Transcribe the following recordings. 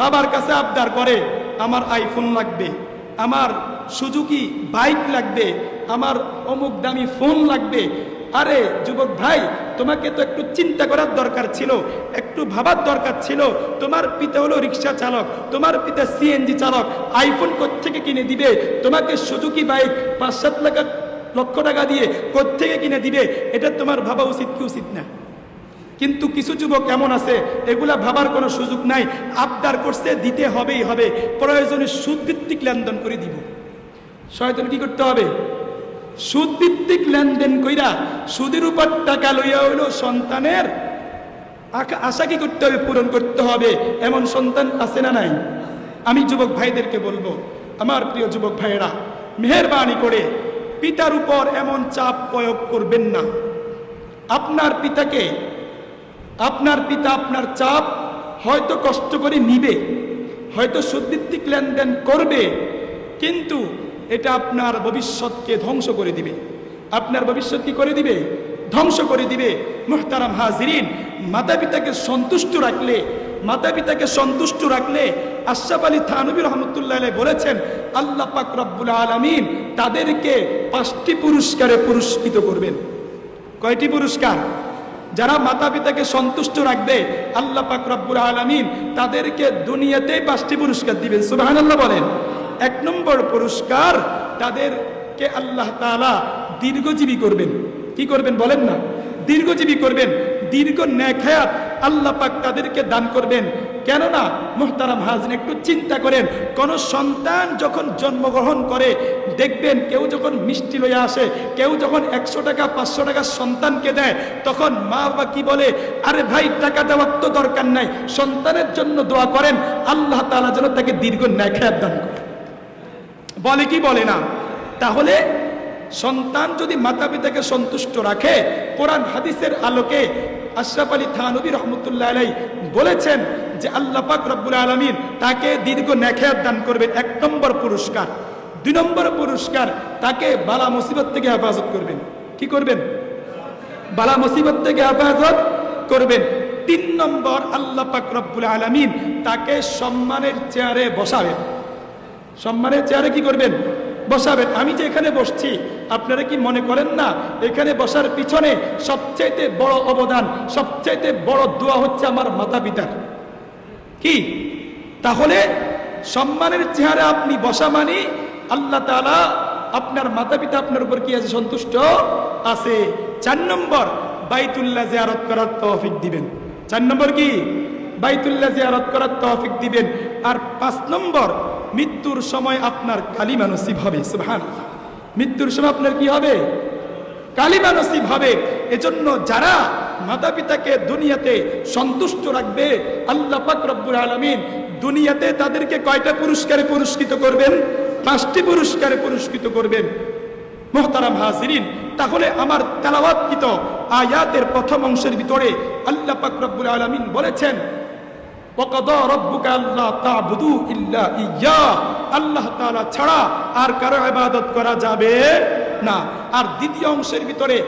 বাবার কাছে আবদার করে, আমার আইফোন লাগবে, আমার সুজুকি বাইক লাগবে, আমার অমুক দামি ফোন লাগবে। আরে যুবক ভাই, তোমাকে তো একটু চিন্তা করার দরকার ছিল, একটু ভাবার দরকার ছিল। তোমার পিতা হলো রিক্সা চালক, তোমার পিতা সিএনজি চালক আইফোন থেকে কিনে দিবে? তোমাকে সুজুকি বাইক পাঁচ সাত লাখ, লক্ষ টাকা দিয়ে থেকে কিনে দিবে? এটা তোমার ভাবা উচিত কি উচিত না? কিন্তু কিছু যুবক এমন আছে, এগুলা ভাবার কোনো সুযোগ নাই। আবদার করছে, দিতে হবেই হবে। প্রয়োজনে সুদভিত্তিক লেনদেন করে দিব। শয়তন কি করতে হবে? সুদভিত্তিক লেনদেন কইরা সুদের উপর টাকা লইয়া হইল সন্তানের। আশা কি করতে হবে? পূরণ করতে হবে। এমন সন্তান আছে না নাই? আমি যুবক ভাইদেরকে বলব, আমার প্রিয় যুবক ভাইয়েরা, মেহরবানি করে পিতার উপর এমন চাপ প্রয়োগ করবেন না। আপনার পিতাকে আপনার পিতা আপনার চাপ হয়তো কষ্ট করে নিবে, হয়তো সুদভিত্তিক লেনদেন করবে, কিন্তু এটা আপনার ভবিষ্যৎকে ধ্বংস করে দিবে। আপনার ভবিষ্যৎ কি করে দিবে? ধ্বংস করে দিবে। মুহতারাম হাজিরিন মাতা পিতাকে সন্তুষ্ট রাখলে মাতা পিতাকে সন্তুষ্ট রাখলে আশরাফ আলী থানবী রহমতুল্লাহ বলেছেন, আল্লাহ পাক রব্বুল আলমিন তাদেরকে পাঁচটি পুরস্কারে পুরস্কৃত করবেন। কয়টি পুরস্কার? যারা মাতা পিতাকে সন্তুষ্ট রাখবে, আল্লাহ পাক রব্বুর আলমিন তাদেরকে দুনিয়াতেই পাঁচটি পুরস্কার দিবেন। সুবহানাল্লাহ বলেন। এক নম্বর পুরস্কার তাদেরকে আল্লাহ তালা দীর্ঘজীবী করবেন। কি করবেন বলেন না? দীর্ঘজীবী করবেন। দীর্ঘ ন্যাখায়াত আল্লাহ পাক তাদেরকে দান করবেন। কেননা মোহতারাম হাজন একটু চিন্তা করেন, কোন সন্তান যখন জন্মগ্রহণ করে, দেখবেন কেউ যখন মিষ্টি লইয়া আসে, কেউ যখন একশো টাকা, পাঁচশো টাকা সন্তানকে দেয়, তখন মা বাবা কি বলে, আরে ভাই, টাকা দেওয়ার তো দরকার নাই, সন্তানের জন্য দোয়া করেন, আল্লাহ তাআলা যেন তাকে দীর্ঘ ন্যাখায়াত দান করে। বলে কি বলে না? তাহলে সন্তান যদি মাতা পিতাকে সন্তুষ্ট রাখে, কোরআন হাদিসের আলোকে আশরাফ আলী থানবী রহমতুল্লাহ আলাই বলেছেন যে আল্লাহ পাক রব্বুল আলমিন তাকে দীর্ঘ নেখায়াত দান করবেন, এক নম্বর পুরস্কার। দুই নম্বর পুরস্কার, তাকে বালা মুসিবত থেকে হেফাজত করবেন। কি করবেন? বালা মুসিবত থেকে হেফাজত করবেন। তিন নম্বর আল্লাহ পাক রব্বুল আলমিন তাকে সম্মানের চেয়ারে বসাবেন। সম্মানের চেয়ারে কি করবেন? বসাবেন। আমি যে এখানে বসছি, আপনারা কি মনে করেন না? এখানে বসার পিছনে সবচাইতে বড় অবদান, সবচাইতে বড় দোয়া হচ্ছে আমার মাতা পিতার কি? তাহলে সম্মানের চেহারা আপনি বসা মানি, আল্লাহ তাআলা আপনার মাতা পিতা আপনার উপর কি আছে সন্তুষ্ট? আছে। চার নম্বর, বাইতুল্লাহ জিয়ারত করার তৌফিক দিবেন। চার নম্বর কি? বাইতুল্লাহ জিয়ারত করার তৌফিক দিবেন। আর পাঁচ নম্বর মৃত্যুর সময় আপনার কালিমা হবে, সুবহানাল্লাহ। মৃত্যুর সময় আপনার কি হবে? কালিমা হবে। এজন্য যারা মাতা পিতাকে দুনিয়াতে সন্তুষ্ট রাখবে, আল্লাহ পাক আলামিন দুনিয়াতে তাদেরকে কয়টা পুরস্কারে পুরস্কৃত করবেন? পাঁচটি পুরস্কারে পুরস্কৃত করবেন। মোহতারাম হাজিরিন, তাহলে আমার তেলাওয়াতকৃত আয়াতের প্রথম অংশের ভিতরে আল্লাহ পাক আলামিন বলেছেন আল্লাহ তাআলা ছাড়া আর কারও যাবে না। আর দ্বিতীয় অংশের ভিতরে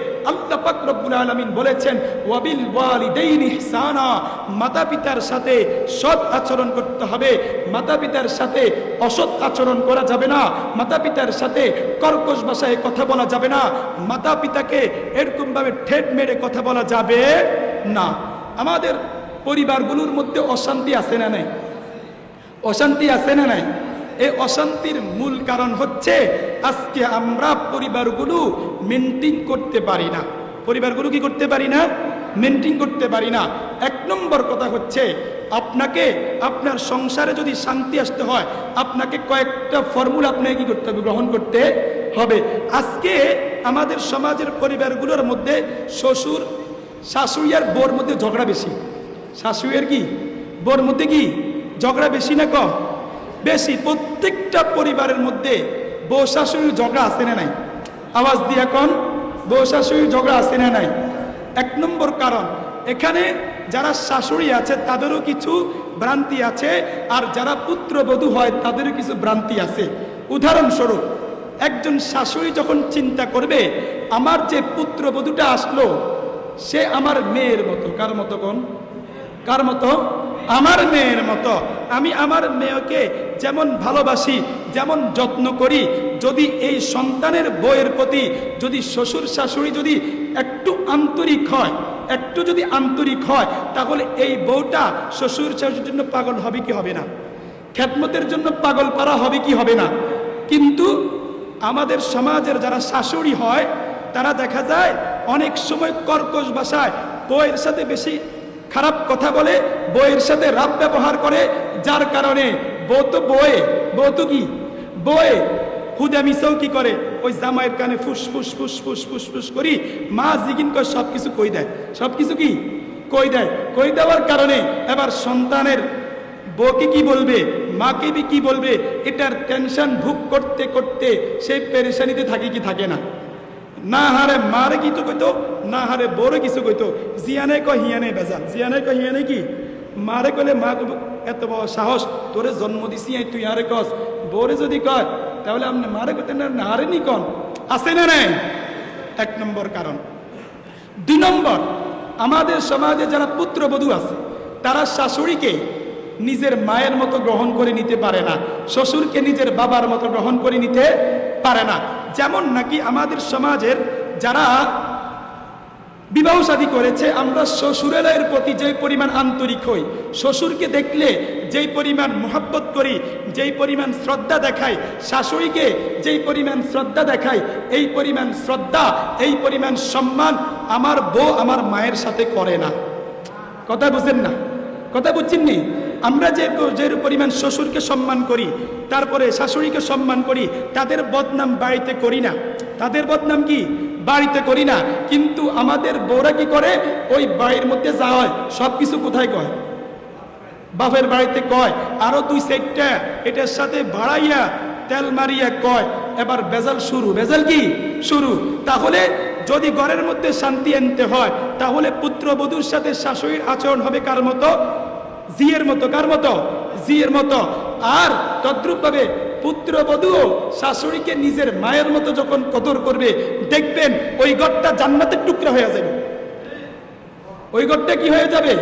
ইহসানা। মাতা-পিতার সাথে সৎ আচরণ করতে হবে। মাতা-পিতার সাথে অসৎ আচরণ করা যাবে না। মাতা-পিতার সাথে কর্কশ ভাষায় কথা বলা যাবে না। মাতা-পিতাকে এরকম ভাবে ঠেট মেরে কথা বলা যাবে না। আমাদের পরিবারগুলোর মধ্যে অশান্তি আছে না নাই? অশান্তি আছে না নাই? এই অশান্তির মূল কারণ হচ্ছে আজকে আমরা পরিবারগুলো মেনটেন করতে পারি না। পরিবারগুলো কি করতে পারি না? মেনটেন করতে পারি না। এক নম্বর কথা হচ্ছে আপনাকে, আপনার সংসারে যদি শান্তি আসতে হয়, আপনাকে কয়েকটা ফর্মুলা আপনাকে কি করতে হবে? গ্রহণ করতে হবে। আজকে আমাদের সমাজের পরিবারগুলোর মধ্যে শ্বশুর, শাশুড়ি আর বোর মধ্যে ঝগড়া বেশি। শাশুড়ির কি? বোর মধ্যে কি ঝগড়া বেশি না কম? বেশি, প্রত্যেকটা পরিবারের মধ্যে বউ শাশুড়ির ঝগড়া আছে না নাই? আওয়াজ দিয়ে এখন বউ শাশুড়ির ঝগড়া আছে না নাই? এক নম্বর কারণ, এখানে যারা শাশুড়ি আছে তাদেরও কিছু ভ্রান্তি আছে, আর যারা পুত্রবধূ হয় তাদেরও কিছু ভ্রান্তি আছে। উদাহরণস্বরূপ, একজন শাশুড়ি যখন চিন্তা করবে, আমার যে পুত্রবধূটা আসলো, সে আমার মেয়ের মতো। কার মতো কোন? কার মতো? আমার মেয়ের মতো। আমি আমার মেয়েকে যেমন ভালোবাসি, যেমন যত্ন করি, যদি এই সন্তানের বইয়ের প্রতি যদি শ্বশুর শাশুড়ি যদি একটু আন্তরিক হয়, একটু যদি আন্তরিক হয়, তাহলে এই বউটা শ্বশুর শাশুড়ির জন্য পাগল হবে কি হবে না? খ্যাতমতের জন্য পাগল পারা হবে কি হবে না? কিন্তু আমাদের সমাজের যারা শাশুড়ি হয়, তারা দেখা যায় অনেক সময় কর্কশ ভাষায় বইয়ের সাথে বেশি খারাপ কথা বলে, বইয়ের সাথে রাব ব্যবহার করে, যার কারণে বউ তো বয়ে বউ কি? বয়ে হুদা মিশাও কি করে, ওই জামাইয়ের কানে ফুস ফুস ফুস ফুস ফুস ফুস করি, মা জিগিন করে সব কিছু কই দেয়? সব কিছু কি? কই দেয়? কই দেওয়ার কারণে এবার সন্তানের বউকে কি বলবে, মাকে কি বলবে, এটার টেনশন ভুগ করতে করতে সেই পেরেশানিতে থাকে কি থাকে না? না হারে মারে কি তো কইতো, না হারে বড় কিছু কইতো। জিয়ানে কয় হিয়ানে বেজাল। জিয়ানে কয় হিয়ানে কি? মারে কইলে মা কইব, এত বড় সাহস, তোরে জন্ম দিছি তুই আরে কস। বরে যদি কয়, তাহলে আপনি মারে কইতে না না হারে নি কন? আছে না নাই? এক নম্বর কারণ। দুই নম্বর, আমাদের সমাজে যারা পুত্রবধূ আছে, তারা শাশুড়িকে নিজের মায়ের মতো গ্রহণ করে নিতে পারে না। শ্বশুরকে নিজের বাবার মতো গ্রহণ করে নিতে পারে না। যেমন নাকি আমাদের সমাজের যারা বিবাহ শাদী করেছে, আমরা শ্বশুরের প্রতি যে পরিমাণ আন্তরিক হই, শ্বশুরকে দেখলে যেই পরিমাণ মোহাব্বত করি, যেই পরিমাণ শ্রদ্ধা দেখাই, শাশুড়িকে যেই পরিমাণ শ্রদ্ধা দেখাই, এই পরিমাণ শ্রদ্ধা, এই পরিমাণ সম্মান আমার বউ আমার মায়ের সাথে করে না। কথা বুঝেন না? কথা বুঝছেন নি? আমরা যে যে পরিমাণ শ্বশুরকে সম্মান করি, তারপরে শাশুড়িকে সম্মান করি, তাদের বদনাম বাড়িতে করি না। তাদের বদনাম কি? বাড়িতে করি না। কিন্তু আমাদের বউরা কি করে? ওই বাড়ির মধ্যে যা হয় সব কিছু কোথায় কয়? বাপের বাড়িতে কয়। আরও দুই সেটটা, এটার সাথে বাড়াইয়া তেল মারিয়া কয়। এবার বেজাল শুরু। বেজাল কি? শুরু। তাহলে যদি ঘরের মধ্যে শান্তি আনতে হয়, তাহলে পুত্রবধূর সাথে শাশুড়ির আচরণ হবে কার মতো? জিয়ের মতো, কার মতো? জিয়ের মতো। আর তদ্রুপভাবে পুত্রবধূও শাশুড়িকে নিজের মায়ের মতো যখন কদর করবে, দেখবেন ওই ঘরটা জান্নাতের টুকরা হয়ে যাবে। ওই ঘরটা কি হয়ে যাবে?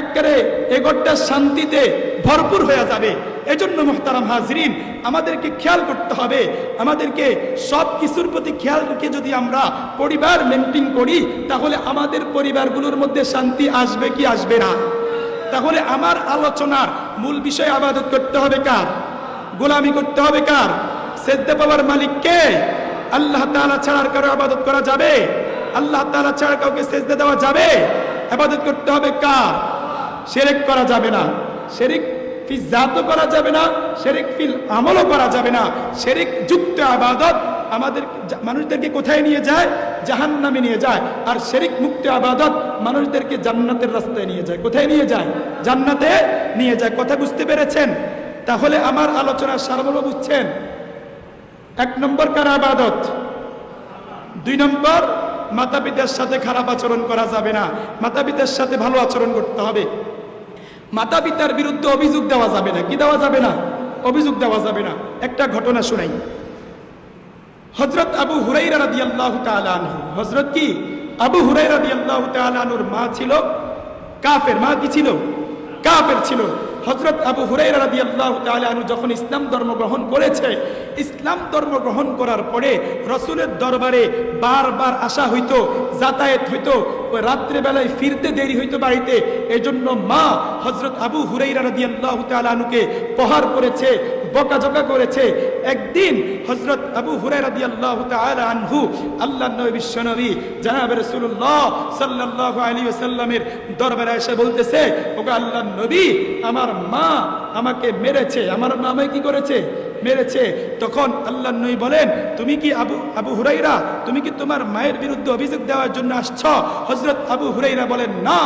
একবারে এ ঘরটা শান্তিতে ভরপুর হয়ে যাবে। এজন্য মোহতারাম হাজরিন, আমাদেরকে খেয়াল করতে হবে। আমাদেরকে সব কিছুর প্রতি খেয়াল রেখে যদি আমরা পরিবার মেনটেন করি, তাহলে আমাদের পরিবারগুলোর মধ্যে শান্তি আসবে কি আসবে না? তাহলে আমার আলোচনার মূল বিষয় আবাদত করতে হবে কার? গোলামি করতে হবে কার? সেদ্দে পাওয়ার মালিক কে? আল্লাহ তালা ছাড়ার কারও আবাদত করা যাবে? আল্লাহ তালা ছাড়া কাউকে সেজদা দেওয়া যাবে? আবাদত করতে হবে কার? শিরক করা যাবে না। শিরক ফি জাতও করা যাবে না, শিরক ফিল আমলও করা যাবে না। শিরক যুক্ত আবাদত আমাদের মানুষদেরকে কোথায় নিয়ে যায়? জাহান্নামে নিয়ে যায়। আর শিরক মুক্ত আবাদত মানুষদেরকে জান্নাতের রাস্তায় নিয়ে যায়। কোথায় নিয়ে যায়? জান্নাতে নিয়ে যায়। কথা বুঝতে পেরেছেন? তাহলে আমার আলোচনার সারমর্ম বুঝছেন? এক নম্বর কার আবাদত? দুই নম্বর মাতা পিতার সাথে খারাপ আচরণ করা যাবে না। মাতা পিতার সাথে ভালো আচরণ করতে হবে। মাতা পিতার বিরুদ্ধে অভিযোগ দেওয়া যাবে না। কি দেওয়া যাবে না? অভিযোগ দেওয়া যাবে না। একটা ঘটনা শোনাই। হজরত আবু হুরাই রাদি আল্লাহ আনহু। হজরত কি? আবু হুরাই রাদি আল্লাহ আনহুর মা ছিল? কাফের মা কি ছিল? কাফের ছিল। হজরত আবু হুরাইরা রাদি আল্লাহ আনহু যখন ইসলাম ধর্ম গ্রহণ করেছে, ইসলাম ধর্ম গ্রহণ করার পরে রসুলের দরবারে বারবার আসা হইতো, যাতায়াত হইতো, রাত্রেবেলায় ফিরতে দেরি হইতো বাড়িতে। এজন্য মা হজরত আবু হুরাইরা রাদি আল্লাহ আনহুকে প্রহার করেছে বকাঝকা করেছে। একদিন হজরত আবু হুরাইরা রাদি আল্লাহ আনহু আল্লাহ নবী বিশ্বনবী জনাব রসুল্লাহ সাল্লাহ আলী সাল্লামের দরবারে এসে বলতেছে ওকে আল্লাহ নবী, আমার মা আমাকে মেরেছে, আমার মা আমায় কি করেছে? মেরেছে, তখন আল্লাহ নবী বলেন, তুমি কি আবু আবু হুরাইরা? তুমি কি তোমার মায়ের বিরুদ্ধে অভিযোগ দেওয়ার জন্য আসছ? হজরত আবু হুরাইরা বলেন, না,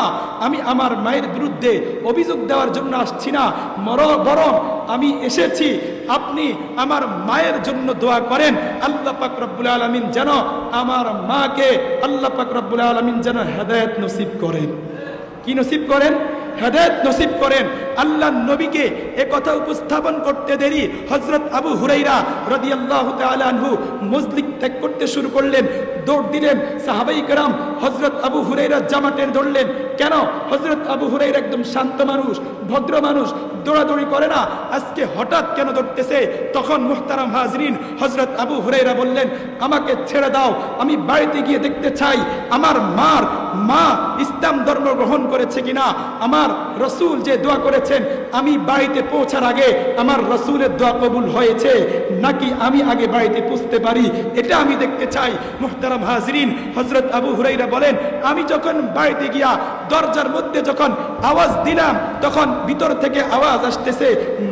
আমি আমার মায়ের বিরুদ্ধে অভিযোগ দেওয়ার জন্য আসছি না। মর, বরং আমি এসেছি। আপনি আমার মায়ের জন্য দোয়া করেন। আল্লাহ পাক রব্বুল আলমিন যেন আমার মাকে আল্লাহ পাক রব্বুল আলমিন যেন হেদায়ত নসিব করেন। কি নসিব করেন? হেদায়ত নসিব করেন। আল্লাহ নবীকে এ কথা উপস্থাপন করতে দেরি। হজরত আবু হুরাইরা রদিয়াল্লাহ আনহু মজলিক ত্যাগ করতে শুরু করলেন। দৌড় দিলেন। সাহাবাই কারাম হজরত আবু হুরাইরা জামাটের ধরলেন। কেন? হজরত আবু হুরাইরা একদম শান্ত মানুষ, ভদ্র মানুষ, দৌড়াদৌড়ি করে না। আজকে হঠাৎ কেন ধরতেছে? তখন মুহতারাম হাজরিন হজরত আবু হুরাইরা বললেন, আমাকে ছেড়ে দাও। আমি বাড়িতে গিয়ে দেখতে চাই। আমার মার মা ইসলাম ধর্ম গ্রহণ করেছে কিনা? আমার রসুল যে দোয়া করেছেন, আমি বাড়িতে পৌঁছার আগে আমার রসুলের দোয়া কবুল হয়েছে। নাকি আমি আগে বাড়িতে পুষতে পারি? এটা আমি দেখতে চাই। মুহতারাম হাজরিন হজরত আবু হুরাইরা বলেন, আমি যখন বাড়িতে গিয়া দরজার মধ্যে যখন আওয়াজ দিলাম, তখন ভিতর থেকে আওয়াজ আসতেছে,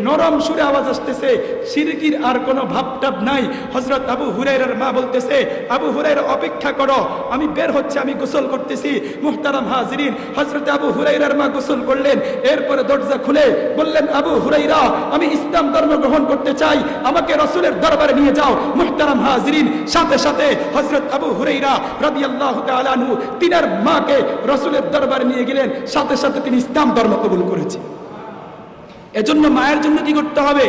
নরম সুরে আওয়াজ আসতেছে। সিরকির আর কোনো ভাবটাব নাই। হজরত আবু হুরাইরার মা বলতেছে, আবু হুরাইরা অপেক্ষা করো। আমি বের হচ্ছে, আমি গোসল করতেছি। মুহতারাম হাজরিন হজরত আবু হুরাইরার মা গোসল করলেন, এরপরে দরজা খুলে বললেন, আবু হুরাইরা আমি ইসলাম ধর্ম গ্রহণ করতে চাই, আমাকে রসুলের দরবারে নিয়ে যাও। মুহতারাম হাজরিন, সাথে সাথে হজরত আবু হুরাইরা রাদিয়াল্লাহু আল্লাহ আনহু, তিনার মাকে রসুলের দরবারে নিয়ে গেলেন, সাথে সাথে তিনি ইসলাম ধর্ম কবুল করেছেন। এজন্য মায়ের জন্য কি করতে হবে?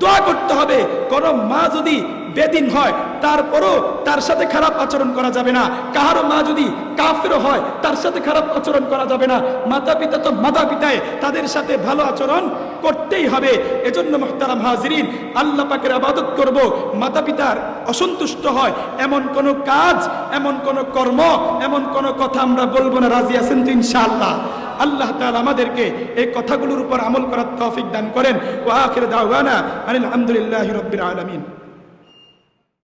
দোয়া করতে হবে। কোন মা যদি বেদিন হয়, তারপরও তার সাথে খারাপ আচরণ করা যাবে না। কাহারও মা যদি কাফেরও হয়, তার সাথে খারাপ আচরণ করা যাবে না। মাতা পিতা তো মাতা পিতায় তাদের সাথে ভালো আচরণ করতেই হবে। এজন্য মোহতারাম হাজরিন, আল্লাহ পাকের আবাদত করব। মাতা পিতার অসন্তুষ্ট হয়, এমন কোন কাজ, এমন কোন কর্ম, এমন কোন কথা আমরা বলব না। রাজি আছেন তো ইনশাআল্লাহ। আল্লাহ তালা আমাদেরকে এই কথাগুলোর উপর আমল করার তৌফিক দান করেন। ওয়া আখির দাওয়ানা আলহামদুলিল্লাহ রাব্বিল আলামিন।